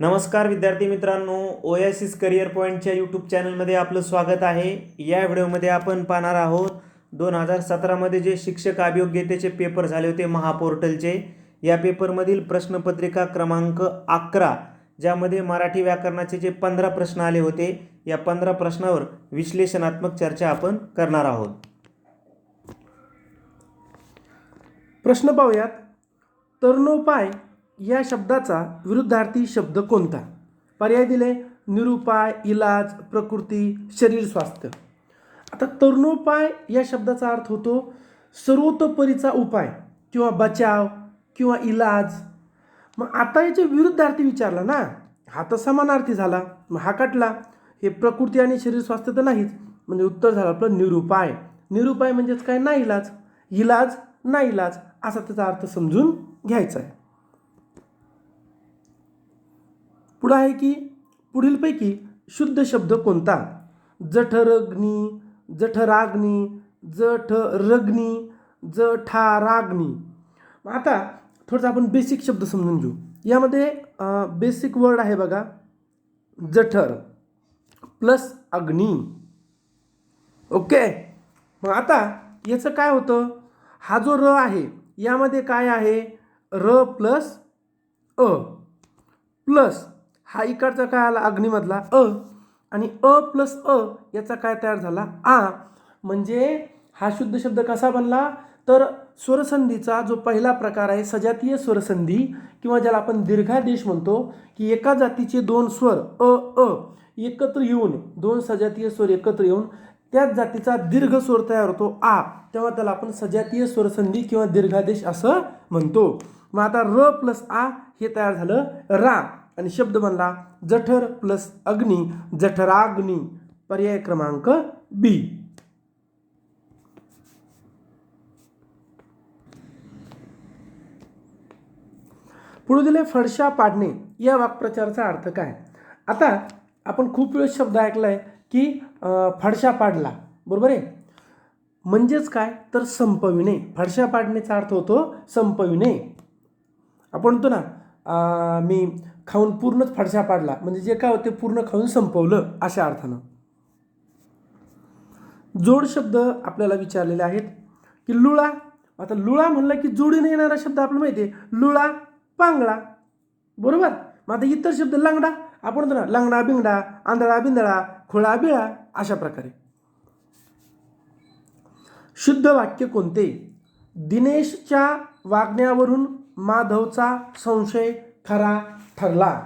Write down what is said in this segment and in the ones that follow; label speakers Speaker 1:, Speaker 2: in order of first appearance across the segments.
Speaker 1: नमस्कार विद्यार्थी मित्रांनो ओएसिस करिअर पॉईंटच्या यूट्यूब चॅनलमध्ये आपलं स्वागत आहे. या व्हिडिओमध्ये आपण पाहणार आहोत दोन हजार सतरामध्ये जे शिक्षक अभियोग्यतेचे पेपर झाले होते महापोर्टलचे या पेपरमधील प्रश्नपत्रिका क्रमांक अकरा ज्यामध्ये मराठी व्याकरणाचे जे पंधरा प्रश्न आले होते या पंधरा प्रश्नावर विश्लेषणात्मक चर्चा आपण करणार आहोत.
Speaker 2: प्रश्न पाहूयात. तरुणोपाय या शब्दाचा विरुद्धार्थी शब्द कोणता? पर्याय दिले. निरुपाय इलाज प्रकृती शरीर स्वास्थ्य. आता तरुणोपाय या शब्दाचा अर्थ होतो सर्वतोपरीचा उपाय किंवा बचाव किंवा इलाज. मग आता याचे विरुद्धार्थी विचारला ना हा तर समानार्थी झाला. मग हा कटला. हे प्रकृती आणि शरीर स्वास्थ्य तर नाहीच. म्हणजे उत्तर झालं आपलं निरुपाय. निरुपाय म्हणजेच काय? ना इलाज. इलाज ना इलाज. असा त्याचा अर्थ समजून घ्यायचा आहे. पुढं आहे की पुढीलपैकी शुद्ध शब्द कोणता? जठरग्नी जठराग्नी जठरग्नी जठाराग्नी. मग आता थोडंसं आपण बेसिक शब्द समजून घेऊ. यामध्ये बेसिक वर्ड आहे बघा. जठर प्लस अग्नी. ओके मग आता याचं काय होतं? हा जो र आहे यामध्ये काय आहे? र प्लस अ. प्लस हा इकडचा काय आला? अग्निमधला. अ. आणि अ प्लस अ याचा काय तयार झाला? आ. म्हणजे हा शुद्ध शब्द कसा बनला? तर स्वरसंधीचा जो पहिला प्रकार आहे सजातीय स्वरसंधी किंवा ज्याला आपण दीर्घादेश म्हणतो की एका जातीचे दोन स्वर अ अ एकत्र येऊन दोन सजातीय स्वर एकत्र येऊन त्याच जातीचा दीर्घ स्वर तयार होतो आ. तेव्हा त्याला आपण सजातीय स्वरसंधी किंवा दीर्घादेश असं म्हणतो. मग आता र प्लस आ हे तयार झालं रा. आणि शब्द बनला जठर प्लस अग्नी जठराग्नी. पर्याय क्रमांक बी. पुढे दिले फडशा पाडणे या वाक्प्रचाराचा अर्थ काय? आता आपण खूप वेळ शब्द ऐकलाय की फडशा पाडला. बरोबर आहे? म्हणजेच काय? तर संपविणे. फडशा पाडण्याचा अर्थ होतो संपविणे. आपण म्हणतो ना मी खाऊन पूर्णच फडशा पाडला. म्हणजे जे काय होते पूर्ण खाऊन संपवलं अशा अर्थानं. जोड शब्द आपल्याला विचारलेले आहेत की लुळा आता लुळा म्हणलं की जोडीने येणारा शब्द आपल्याला माहिती आहे लुळा पांगळा. बरोबर? मग आता इतर शब्द लंगडा. आपण म्हणतो ना लंगडा बिंगडा आंधळा बिंदळा खोळा बिळा अशा प्रकारे. शुद्ध वाक्य कोणते? दिनेशच्या वागण्यावरून माधवचा संशय खरा ठरला.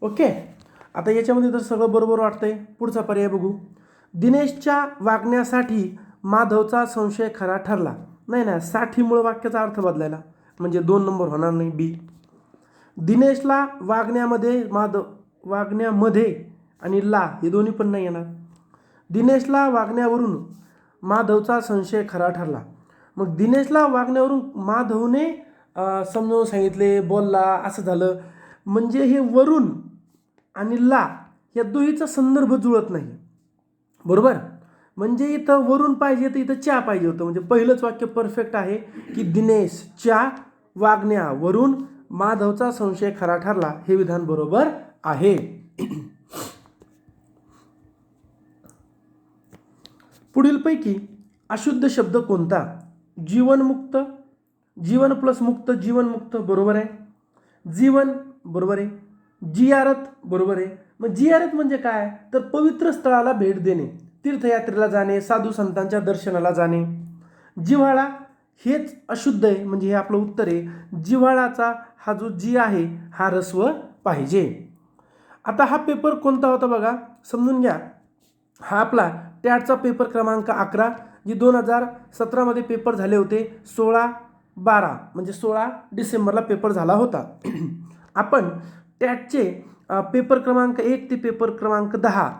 Speaker 2: ओके? आता याच्यामध्ये तर सगळं बरोबर वाटतंय पुढचा पर्याय बघू. दिनेशच्या वागण्यासाठी माधवचा संशय खरा ठरला. नाही ना साठीमुळं वाक्याचा अर्थ बदलायला. म्हणजे दोन नंबर होणार नाही बी. दिनेशला वागण्यामध्ये माधव वागण्यामध्ये आणि ला हे दोन्ही पण नाही येणार. दिनेशला वागण्यावरून माधवचा संशय खरा ठरला. मग दिनेशला वागण्यावरून माधवने समजावून सांगितले बोलला असं झालं. म्हणजे हे वरून आणि ला या दोहीचा संदर्भ जुळत नाही. बरोबर? म्हणजे इथं वरून पाहिजे तर इथं च्या पाहिजे होतं. म्हणजे पहिलंच वाक्य परफेक्ट आहे की दिनेश च्या वागण्या. वरून माधवचा संशय खरा ठरला. हे विधान बरोबर आहे. पुढीलपैकी अशुद्ध शब्द कोणता? जीवनमुक्त जीवन प्लस मुक्त जीवनमुक्त बरोबर आहे. जीवन बरोबर आहे. जियारत बरोबर आहे. मग जियारत म्हणजे काय? तर पवित्र स्थळाला भेट देणे तीर्थयात्रेला जाणे साधू संतांच्या दर्शनाला जाणे. जिव्हाळा हेच अशुद्ध आहे म्हणजे हे आपलं उत्तर आहे. जिव्हाळाचा हा जो जी आहे हा रस्व पाहिजे. आता हा पेपर कोणता होता बघा? समजून घ्या. हा आपला टॅटचा पेपर क्रमांक अकरा जी दोन हजार सतरामध्ये पेपर झाले होते सोळा बारा म्हणजे सोळा डिसेंबरला पेपर झाला होता. आपण टॅटचे पेपर क्रमांक एक ते पेपर क्रमांक दहा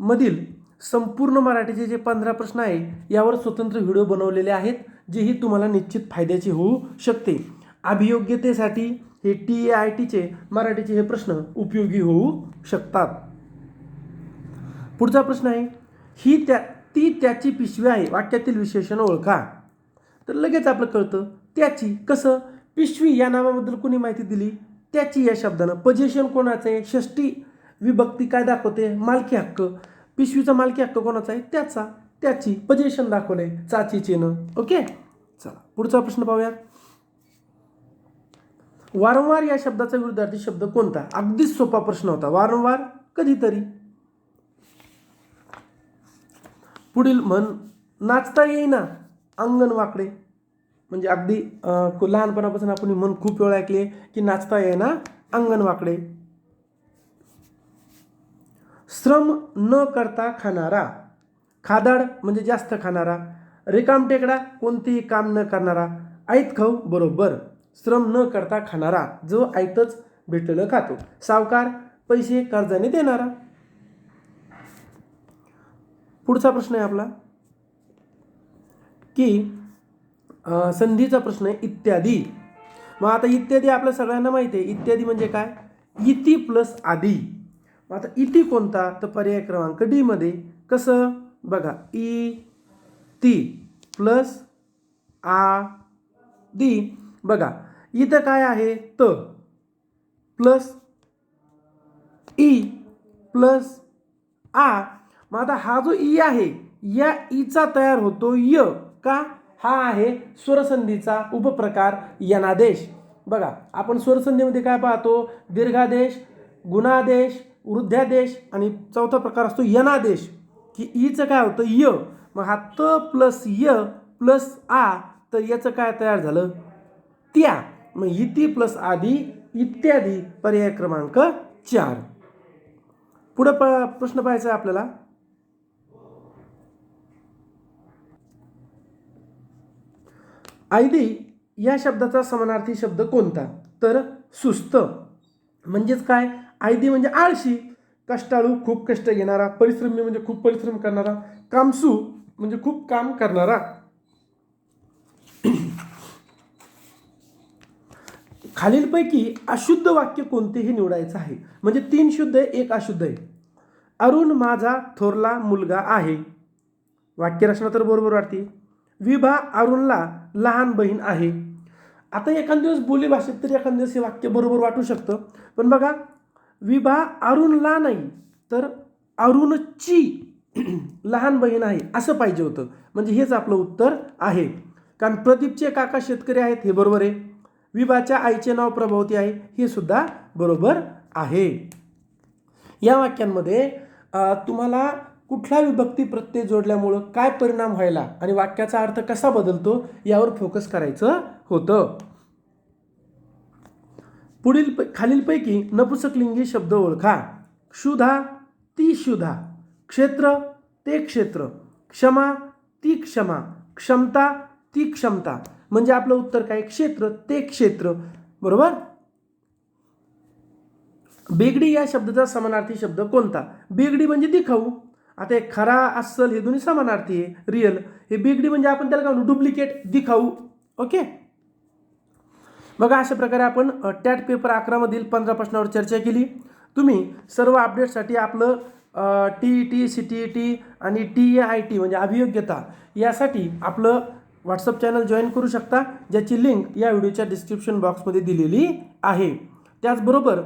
Speaker 2: मधील संपूर्ण मराठीचे जे पंधरा प्रश्न आहे यावर स्वतंत्र व्हिडिओ बनवलेले आहेत जेही तुम्हाला निश्चित फायद्याचे होऊ शकते. अभियोग्यतेसाठी हे टी ए आय टीचे मराठीचे हे प्रश्न उपयोगी होऊ शकतात. पुढचा प्रश्न आहे ही त्या ती त्याची पिशवी आहे वाक्यातील विशेषण ओळखा. तर लगेच आपलं कळतं त्याची कसं? पिशवी या नावाबद्दल कोणी माहिती दिली? त्याची या शब्दानं पजेशन कोणाचं आहे? षष्टी विभक्ती काय दाखवते? मालकी हक्क. पिशवीचा मालकी हक्क कोणाचा आहे? त्याचा. त्याची पजेशन दाखवलंय चाची चिन्ह ओके? चला पुढचा प्रश्न पाहूया. वारंवार या शब्दाचा विरुद्धार्थी शब्द कोणता? अगदीच सोपा प्रश्न होता. वारंवार कधीतरी. पुढील म्हण नाचता येईना अंगण वाकडे. म्हणजे अगदी लहानपणापासून आपण ही म्हण खूप वेळ ऐकले की नाचता येईना अंगण वाकडे. श्रम न करता खाणारा खादाड म्हणजे जास्त खाणारा रिकामटेकडा कोणतेही काम न करणारा ऐत खाऊ बरोबर. श्रम न करता खाणारा जो ऐतच भेटलेलं खातो. सावकार पैसे कर्जाने देणारा. पुढचा प्रश्न आहे आपला की संधीचा प्रश्न आहे इत्यादी. मग आता इत्यादी आपल्या सगळ्यांना माहिती आहे. इत्यादी म्हणजे काय? इति प्लस आधी मग आता इति कोणता? तर पर्याय क्रमांक डीमध्ये कसं? बघा इ ती प्लस आ दी बघा इथं काय आहे? त प्लस ई प्लस आ. मग आता हा जो ई आहे या ईचा तयार होतो य का? हा आहे स्वरसंधीचा उपप्रकार यनादेश. बघा आपण स्वरसंधीमध्ये काय पाहतो? दीर्घादेश गुणादेश वृद्ध्यादेश आणि चौथा प्रकार असतो यनादेश. की ईचं काय होतं? य. मग हा त प्लस य प्लस आ तर याचं काय तयार झालं? त्या. मग इति प्लस आदी इत्यादी पर्याय क्रमांक चार. पुढं प प्रश्न पाहायचा आहे आपल्याला. आयदी या शब्दाचा समानार्थी शब्द कोणता? तर सुस्त. म्हणजेच काय? आयदी म्हणजे आळशी. कष्टाळू खूप कष्ट घेणारा परिश्रमी म्हणजे खूप परिश्रम करणारा कामसू म्हणजे खूप काम करणारा. खालीलपैकी अशुद्ध वाक्य कोणतेही निवडायचं आहे? म्हणजे तीन शुद्ध आहे एक अशुद्ध आहे. अरुण माझा थोरला मुलगा आहे. वाक्यरचना तर बरोबर वाटते. विभा अरुणला लहान बहीण आहे. आता एखाद दिवस बोली भाषेत तरी एखाद दिवस हे वाक्य बरोबर वाटू शकतं. पण बघा विभा अरुणला नाही तर अरुणची लहान बहीण आहे असं पाहिजे होतं. म्हणजे हेच आपलं उत्तर आहे. कारण प्रदीपचे काका शेतकरी आहेत हे बरोबर आहे. विभाच्या आईचे नाव प्रभावती आहे हे सुद्धा बरोबर आहे. या वाक्यांमध्ये तुम्हाला कुठला विभक्ती प्रत्यय जोडल्यामुळं काय परिणाम व्हायला आणि वाक्याचा अर्थ कसा बदलतो यावर फोकस करायचं होतं. पुढील पै- खालीलपैकी नपुसकलिंगी शब्द ओळखा. क्षुधा ती क्षुधा. क्षेत्र ते क्षेत्र. क्षमा ती क्षमा. क्षमता ती क्षमता. म्हणजे आपलं उत्तर काय? क्षेत्र ते क्षेत्र. बरोबर? बेगडी या शब्दाचा समानार्थी शब्द कोणता? बेगडी म्हणजे दिखाऊ. आता हे खरा अस्सल हे दोन्ही समानार्थी आहे रिअल हे बिगडी म्हणजे आपण त्याला काय डुप्लिकेट दिखाऊ. ओके बघा अशा प्रकारे आपण टॅट पेपर अकरामधील पंधरा प्रश्नावर चर्चा केली. तुम्ही सर्व अपडेटसाठी आपलं T E T C T E T आणि टी ए आय टी म्हणजे अभियोग्यता यासाठी आपलं व्हॉट्सअप चॅनल जॉईन करू शकता ज्याची लिंक या व्हिडिओच्या डिस्क्रिप्शन बॉक्समध्ये दिलेली आहे. त्याचबरोबर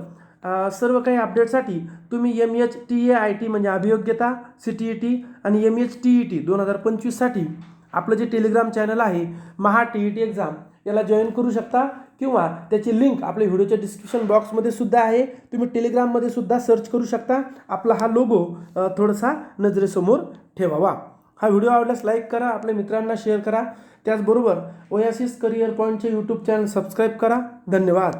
Speaker 2: सर्व काही अपडेटसाठी तुम्ही M H T A I T म्हणजे अभियोग्यता सी टी ई टी आणि M H T E T दोन हजार पंचवीससाठी आपलं जे टेलिग्राम चॅनल आहे Maha T E T exam याला जॉईन करू शकता किंवा त्याची लिंक आपल्या व्हिडिओच्या डिस्क्रिप्शन बॉक्समध्ये सुद्धा आहे. तुम्ही टेलिग्राममध्ये सुद्धा सर्च करू शकता. आपला हा लोगो थोडासा नजरेसमोर ठेवावा. हा व्हिडिओ आवडल्यास लाईक करा आपल्या मित्रांना शेअर करा. त्याचबरोबर ओयासिस करिअर पॉईंटचे यूट्यूब चॅनल सबस्क्राईब करा. धन्यवाद.